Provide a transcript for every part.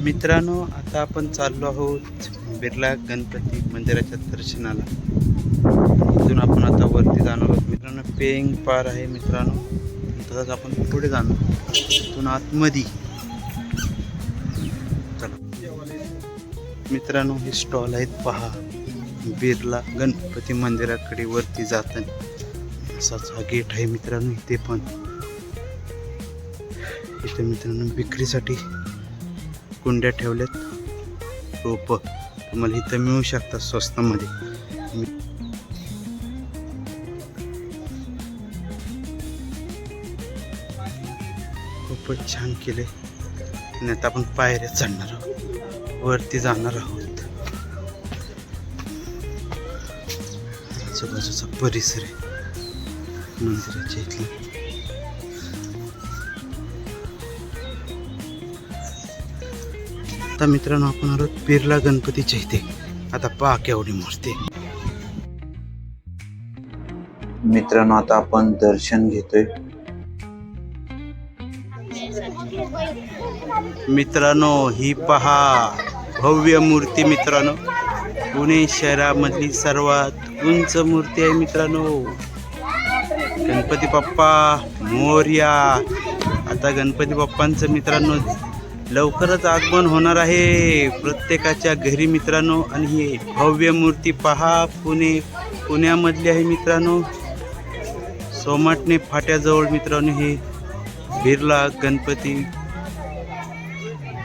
मित्रांनो आता आपण चाललो आहोत बिर्ला गणपती मंदिराच्या दर्शनाला. इथून आपण आता वरती जाणार आहोत. मित्रांनो पेंग पार आहे मित्रांनो. तसंच आपण पुढे जाणार इथून आतमध्ये. मित्रांनो हे स्टॉल आहेत. पहा. बिर्ला गणपती मंदिराकडे वरती जाताना. असाच हा गेट आहे मित्रांनो इथे पण. इथे मित्रांनो विक्रीसाठी कुंड्या ठेवल्यात. रोपं. तुम्हाला इथं मिळू शकतात स्वस्तामध्ये. खूपच छान केले. आणि आता आपण पायऱ्या चढणार आहोत. वरती जाणार आहोत. आजूबाजूचा परिसर आहे. मंदिराच्या इथला. आता मित्रांनो आपण आलो बिर्ला गणपतीच्या इथे आता पहा केवढी मूर्ती मित्रांनो आता आपण दर्शन घेतोय. मित्रांनो ही पहा भव्य मूर्ती मित्रांनो. पुणे शहरामधली सर्वात उंच मूर्ती आहे मित्रांनो. गणपती बाप्पा मोर्या. आता गणपती बाप्पांचं मित्रांनो लवकरच आगमन होणार आहे. प्रत्येकाच्या घरी मित्रांनो आणि ही भव्य मूर्ती पहा पुणे पुण्यामधली आहे मित्रांनो. सोमाटणे फाट्याजवळ मित्रांनो हे बिर्ला गणपती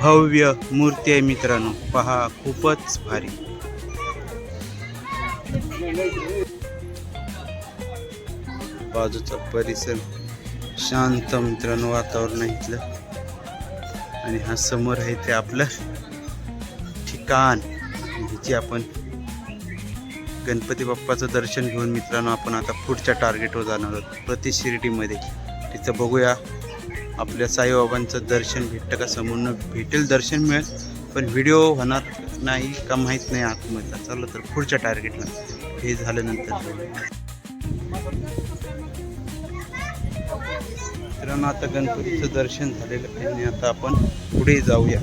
भव्य मूर्ती आहे मित्रांनो. पहा खूपच भारी. बाजूचा परिसर शांत मित्रांनो वातावरण इथलं. आणि हा समोर आहे ते आपलं ठिकाण. ह्याची आपण गणपती बाप्पाचं दर्शन घेऊन मित्रांनो आपण आता पुढच्या टार्गेटवर जाणार आहोत. प्रति शिर्डीमध्ये. तिथं बघूया आपल्या साईबाबांचं दर्शन भेटतं का? समोरनं भेटेल दर्शन मिळेल पण व्हिडिओ होणार नाही का माहीत नाही आतमधला. चला तर पुढच्या टार्गेटला हे झाल्यानंतर. मित्रांनो आता गणपतीचं दर्शन झालेलं आहे. आणि आता आपण पुढे जाऊया.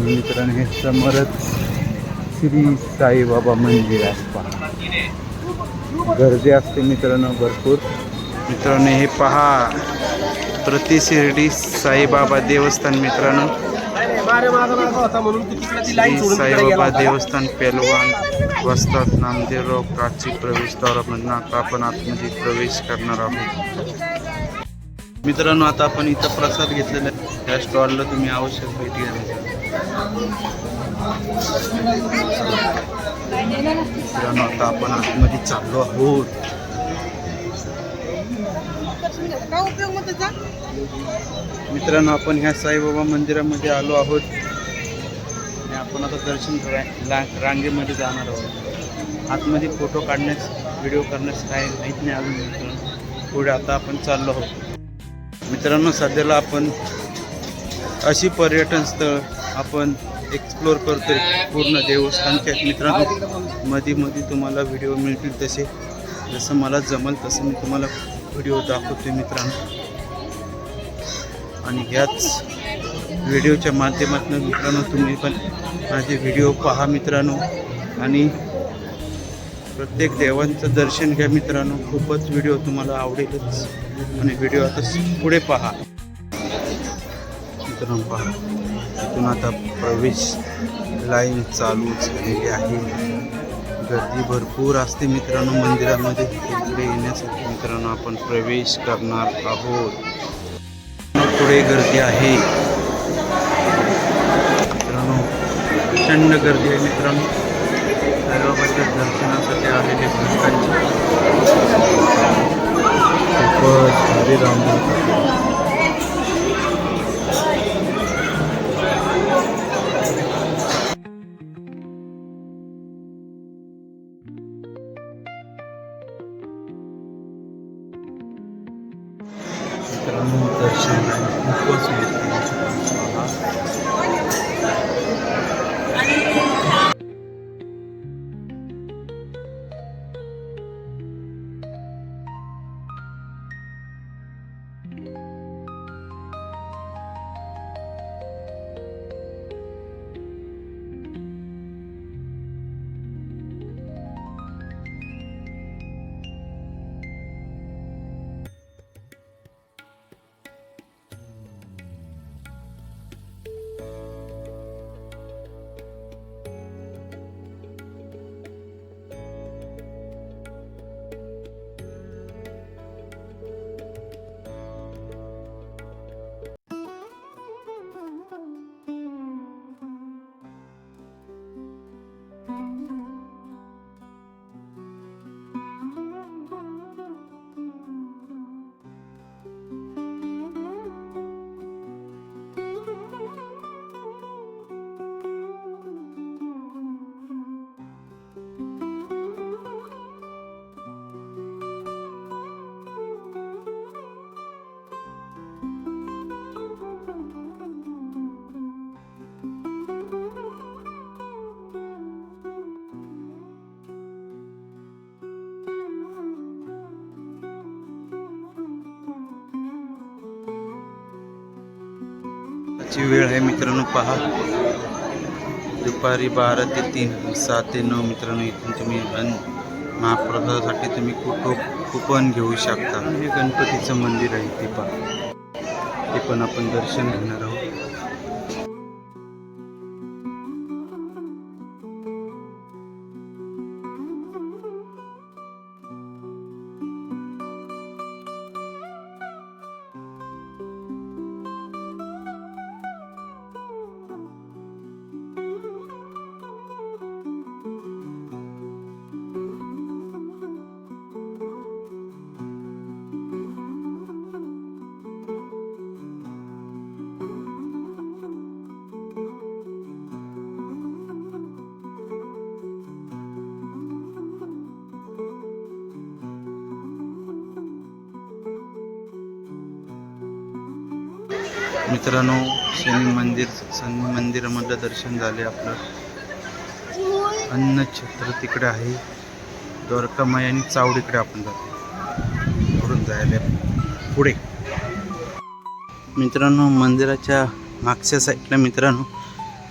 मित्रांनो हे समरथ श्री साईबाबा मंदिर आहे. पहा गर्दी असते मित्रांनो भरपूर. मित्रांनो हे पहा. प्रतिशिर्डी साईबाबा देवस्थान मित्रांनो. साईबाबा देवस्थान पेलवान वस्तात नामदेवराव प्राची प्रवेशद्वारामधून आता आपण आतमध्ये प्रवेश करणार आहोत. मित्रांनो आता आपण इथं प्रसाद घेतलेला आहे. या स्टॉलला तुम्ही आवश्यक भेटी मित्रांनो आता आपण आतमध्ये चाललो आहोत. मित्रांनो आपण ह्या साईबाबा मंदिरामध्ये आलो आहोत. आणि आपण आता दर्शन रांगेमध्ये जाणार आहोत. आतमध्ये फोटो काढण्यास व्हिडिओ करण्यास काय माहीत नाही अजून मित्रांनो. पुढे आता आपण चाललो आहोत. मित्रांनो सध्याला आपण अशी पर्यटन स्थळ आपण एक्सप्लोअर करतोय. पूर्ण देवस्थानच्या मित्रांनो मध्ये मध्ये तुम्हाला व्हिडिओ मिळतील तसे. जसं मला जमल तसं मी तुम्हाला व्हिडिओ दाखवते मित्रांनो. आणि ह्याच व्हिडिओच्या माध्यमातून मित्रांनो तुम्ही पण माझे व्हिडिओ पहा मित्रांनो. आणि प्रत्येक देवांचं दर्शन घ्या मित्रांनो. खूपच व्हिडिओ तुम्हाला आवडेलच. आणि व्हिडिओ आता पुढे पहा. मित्रांनो पहा. इथून आता प्रवेश लाईन चालू झालेली आहे. गर्दी भरपूर असते मित्रांनो मंदिरामध्ये. इकडे येण्यासाठी मित्रांनो आपण प्रवेश करणार आहोत. पुढे गर्दी आहे. मित्रांनो प्रचंड गर्दी आहे मित्रांनो. साईबाबाच्या दर्शनासाठी आलेले भक्तांची. खूपच भारी रांगोळी आजची वेळ आहे मित्रांनो पहा. दुपारी बारा ते तीन सात ते नऊ मित्रांनो इथून तुम्ही महाप्रसादासाठी तुम्ही कुटो कुपन घेऊ शकता. हे गणपतीचं मंदिर आहे ते पहा. ते पण आपण दर्शन घेणार आहोत. मित्रांनो शनी मंदिर शनी मंदिरामधलं दर्शन झाले आपलं. अन्नछत्र तिकडे आहे. द्वारकामाई आणि चावडीकडे आपण जातो. पुढून जायला पुढे. मित्रांनो मंदिराच्या मागच्या साईडला मित्रांनो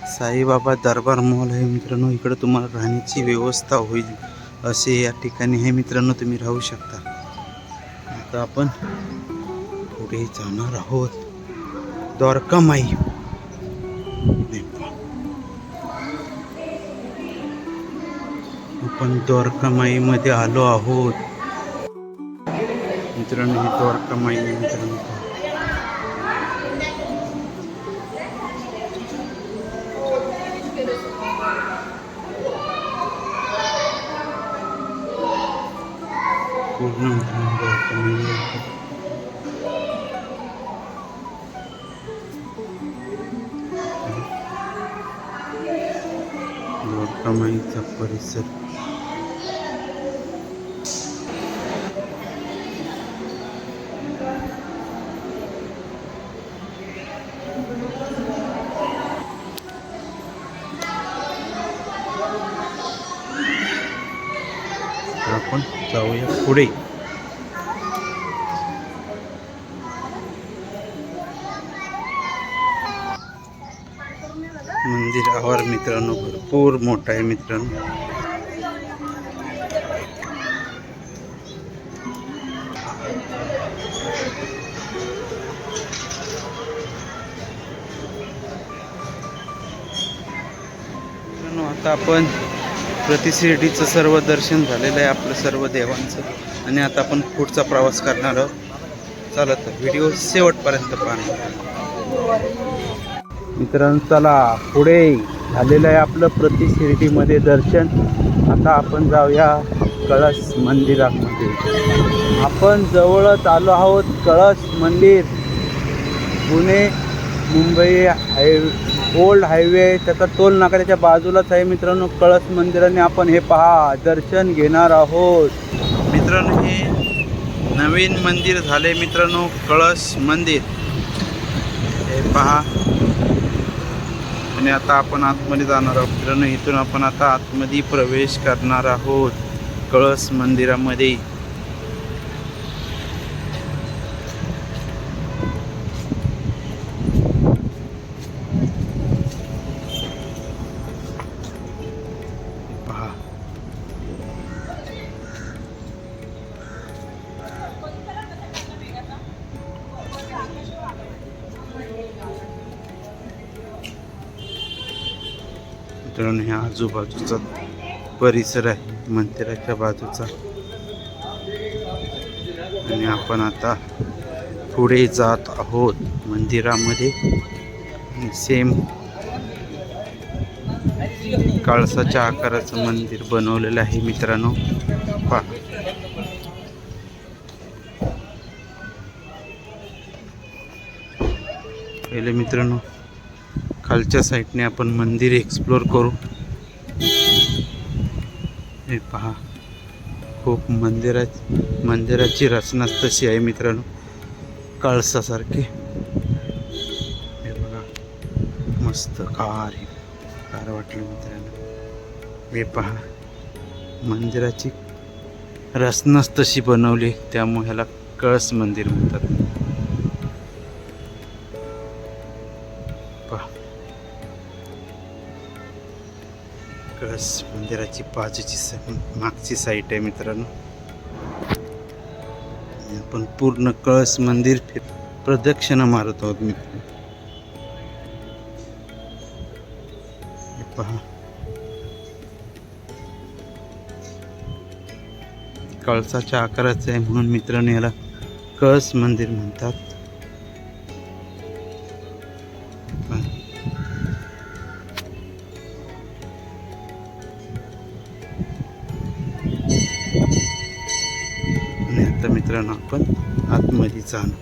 साईबाबा दरबार मॉल आहे. मित्रांनो इकडं तुम्हाला राहण्याची व्यवस्था होईल असे या ठिकाणी हे मित्रांनो तुम्ही राहू शकता. आता आपण पुढे जाणार आहोत. द्वारकामाई आपण द्वारकामाई मध्ये आलो आहोत। मित्रांनो ही द्वारकामाई मित्रांनो। पूर्ण मित्रांनो द्वारकामाई कमाईचा परिसर. आपण जाऊया पुढे. म्हणजे मंदिर आवार मित्रांनो भरपूर मोठा आहे मित्रांनो. मित्रांनो आता आपण प्रतिशिर्डीचं सर्व दर्शन झालेलं आहे आपलं सर्व देवांचं. आणि आता आपण पुढचा प्रवास करणार आहोत. चालत व्हिडिओ शेवटपर्यंत पाहणार मित्रांनो चला पुढे झालेलं आहे आपलं प्रतिशिर्डीमध्ये दर्शन. आता आपण जाऊया कळस मंदिरामध्ये. आपण जवळच आलो आहोत कळस मंदिर. Pune Mumbai high old highway त्याचा टोल नाक्याच्या बाजूलाच आहे मित्रांनो. कळस मंदिराने आपण हे पहा दर्शन घेणार आहोत. मित्रांनो हे नवीन मंदिर झाले मित्रांनो कळस मंदिर. हे पहा. आणि आता आपण आतमध्ये जाणार आहोत. मित्रांनो इथून आपण आता आतमध्ये प्रवेश करणार आहोत. कळस मंदिरामध्ये. मित्रांनो ह्या आजूबाजूचा परिसर आहे मंदिराच्या बाजूचा. आणि आपण आता पुढे जात आहोत मंदिरामध्ये. सेम काळसाच्या आकाराचं मंदिर बनवलेलं आहे मित्रांनो. पा पहिले मित्रांनो खालच्या साईडने आपण मंदिर एक्सप्लोर करू. हे पहा खूप मंदिरा मंदिराची रचनाच तशी आहे मित्रांनो कळसासारखी. हे बघा मस्त कार आहे. कार वाटलं मित्रांनो. हे पहा मंदिराची रचनाच तशी बनवली त्यामुळे ह्याला कळस मंदिर म्हणतात. मंदिराची बाजूची स- मागची साईट आहे मित्रांनो. आपण पूर्ण कळस मंदिर फिर प्रदक्षिणा मारत आहोत मित्र हे पहा. कळसाच्या आकाराचं आहे म्हणून मित्रांनो याला कळस मंदिर म्हणतात. आपण आतमध्ये जाणं.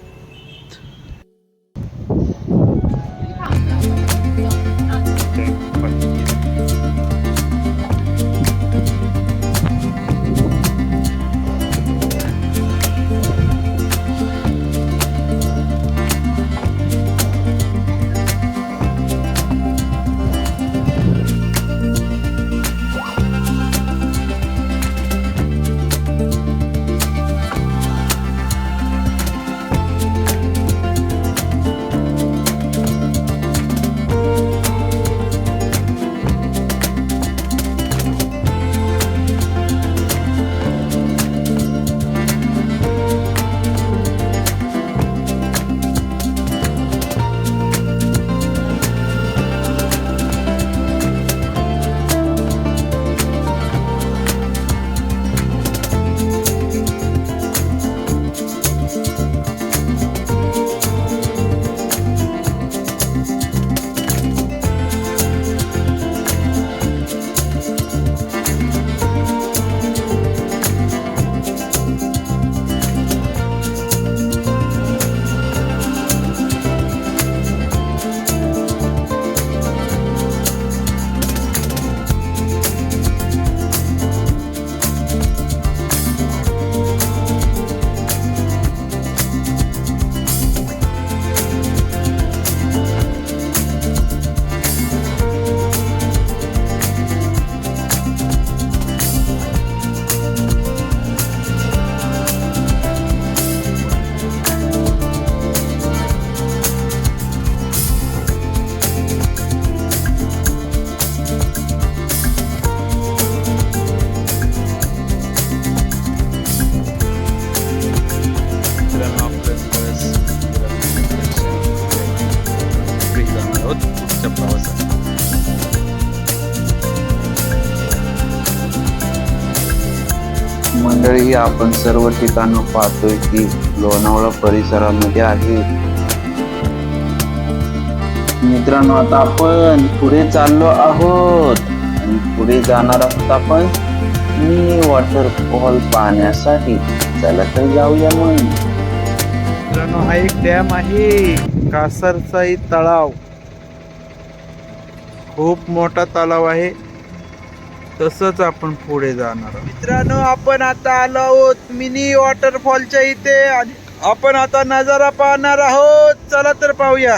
आपण सर्व ठिकाणं पाहतोय की लोणावळा परिसरामध्ये आहे. मित्रांनो आता आपण पुढे चाललो आहोत. आणि पुढे जाणार आहोत आपण मी वॉटरफॉल पाहण्यासाठी. चला तर जाऊया मग. मित्रांनो हा एक डॅम आहे. कासरचाई तलाव. खूप मोठा तलाव आहे. तसंच आपण पुढे जाणार आहोत. मित्रांनो आपण आता आलो आहोत मिनी वॉटरफॉलच्या इथे आपण आता नजारा पाहणार आहोत. चला तर पाहूया.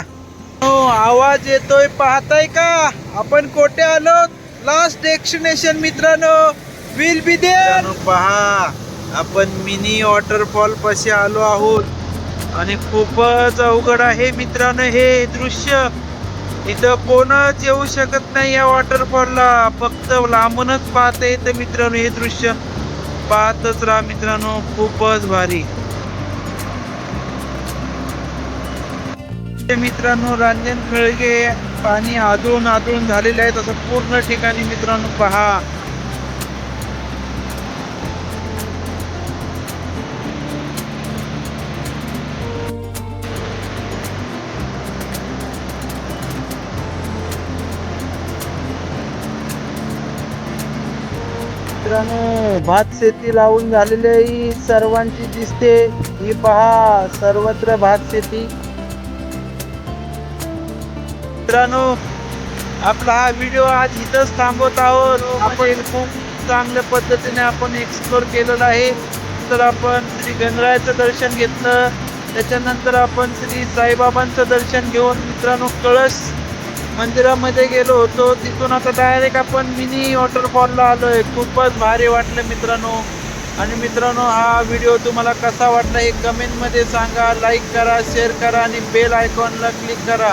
हो, आवाज येतोय पाहताय का? आपण कोठे आलो लास्ट डेस्टिनेशन मित्रांनो विल बी देअर पहा आपण मिनी वॉटरफॉल पाशी आलो आहोत. आणि खूपच अवघड आहे मित्रांनो हे दृश्य. इथं कोणच येऊ शकत नाही या वॉटरफॉलला फक्त लांबूनच पाहता येतं मित्रांनो हे दृश्य. पाहतच राहा मित्रांनो खूपच भारी. मित्रांनो रांजण खळगे पाणी आदळून आदळून झालेले आहे. तसं पूर्ण ठिकाणी मित्रांनो पहा. मित्रांनो भात शेती लावून झालेली ही सर्वांची दिसते. ही पहा सर्वत्र भात शेती. मित्रांनो आपला हा व्हिडिओ आज इथंच थांबवत आहोत. आपण खूप चांगल्या पद्धतीने आपण एक्सप्लोर केलेला आहे. तर आपण श्री गणरायाचं दर्शन घेतलं. त्याच्यानंतर आपण श्री साईबाबांचं दर्शन घेऊन मित्रांनो कळस मंदिरामध्ये गेलो होतो. तिथून आता डायरेक्ट आपण मिनी वॉटरफॉलला आलो आहे खूपच भारी वाटलं मित्रांनो. आणि मित्रांनो हा व्हिडिओ तुम्हाला कसा वाटला हे कमेंटमध्ये सांगा. लाईक करा शेअर करा आणि बेल आयकॉनला क्लिक करा.